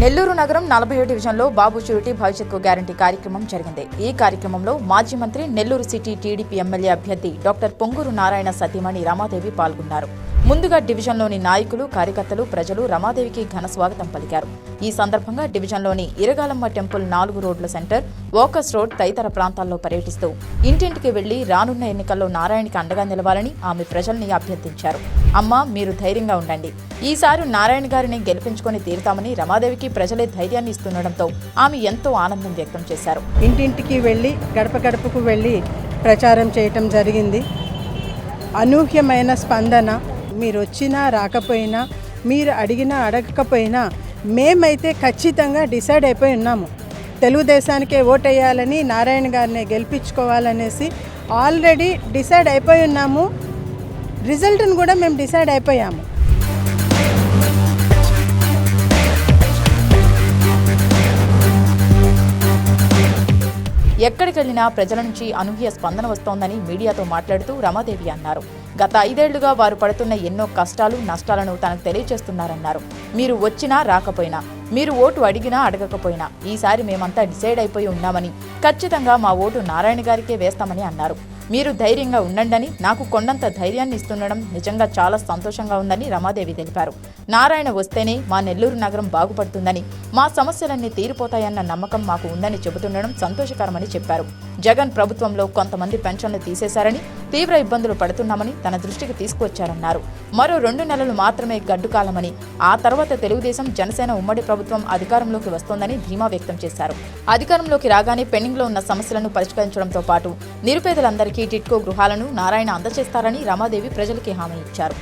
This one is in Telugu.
నెల్లూరు నగరం నలభై డివిజన్లో బాబు షూరిటీ భవిష్యత్కు గ్యారంటీ కార్యక్రమం జరిగింది. ఈ కార్యక్రమంలో మాజీ మంత్రి నెల్లూరు సిటీ టీడీపీ ఎమ్మెల్యే అభ్యర్థి డాక్టర్ పొంగూరు నారాయణ సతీమణి రమాదేవి పాల్గొన్నారు. ముందుగా డివిజన్లోని నాయకులు కార్యకర్తలు ప్రజలు రమాదేవికి ఘన స్వాగతం పలికారు. ఈ సందర్భంగా డివిజన్లోని ఇరగాలమ్మ టెంపుల్ నాలుగు రోడ్ల సెంటర్ వాకర్స్ రోడ్ తదితర ప్రాంతాల్లో పర్యటిస్తూ ఇంటింటికి వెళ్ళి రానున్న ఎన్నికల్లో నారాయణకి అండగా నిలవాలని ఆమె ప్రజల్ని అభ్యర్థించారు. అమ్మ మీరు ధైర్యంగా ఉండండి. ఈసారి నారాయణ గారిని గెలిపించుకొని తీరుతామని రమాదేవికి ప్రజలే ధైర్యాన్ని ఇస్తుండటంతో ఆమె ఎంతో ఆనందం వ్యక్తం చేశారు. ఇంటింటికి వెళ్ళి గడప గడపకు వెళ్ళి ప్రచారం చేయటం జరిగింది. అనూహ్యమైన స్పందన మీరు వచ్చినా రాకపోయినా మీరు అడిగినా అడగకపోయినా మేమైతే ఖచ్చితంగా డిసైడ్ అయిపోయి ఉన్నాము. తెలుగుదేశానికే ఓటేయాలని నారాయణ గారిని గెలిపించుకోవాలనేసి ఆల్రెడీ డిసైడ్ అయిపోయి ఉన్నాము. రిజల్ట్ని కూడా మేము డిసైడ్ అయిపోయాము. ఎక్కడికెళ్ళినా ప్రజల నుంచి అనూహ్య స్పందన వస్తోందని మీడియాతో మాట్లాడుతూ రమాదేవి అన్నారు. గత ఐదేళ్ళుగా వారు పడుతున్న ఎన్నో కష్టాలు నష్టాలను తనకు తెలియజేస్తున్నారన్నారు. మీరు వచ్చినా రాకపోయినా మీరు ఓటు అడిగినా అడగకపోయినా ఈసారి మేమంతా డిసైడ్ అయిపోయి ఉన్నామని ఖచ్చితంగా మా ఓటు నారాయణ గారికే వేస్తామని అన్నారు. మీరు ధైర్యంగా ఉండండని నాకు కొండంత ధైర్యాన్ని ఇస్తుండడం నిజంగా చాలా సంతోషంగా ఉందని రమాదేవి తెలిపారు. నారాయణ వస్తేనే మా నెల్లూరు నగరం బాగుపడుతుందని మా సమస్యలన్నీ తీరిపోతాయన్న నమ్మకం మాకు ఉందని చెబుతుండడం సంతోషకరమని చెప్పారు. జగన్ ప్రభుత్వంలో కొంతమంది పెన్షన్లు తీసేశారని తీవ్ర ఇబ్బందులు పడుతున్నామని తన దృష్టికి తీసుకువచ్చారన్నారు. మరో రెండు నెలలు మాత్రమే గడ్డుకాలమని ఆ తర్వాత తెలుగుదేశం జనసేన ఉమ్మడి ప్రభుత్వం అధికారంలోకి వస్తోందని ధీమా వ్యక్తం చేశారు. అధికారంలోకి రాగానే పెండింగ్లో ఉన్న సమస్యలను పరిష్కరించడంతో పాటు నిరుపేదలందరికీ టిట్కో గృహాలను నారాయణ అందజేస్తారని రమాదేవి ప్రజలకి హామీ ఇచ్చారు.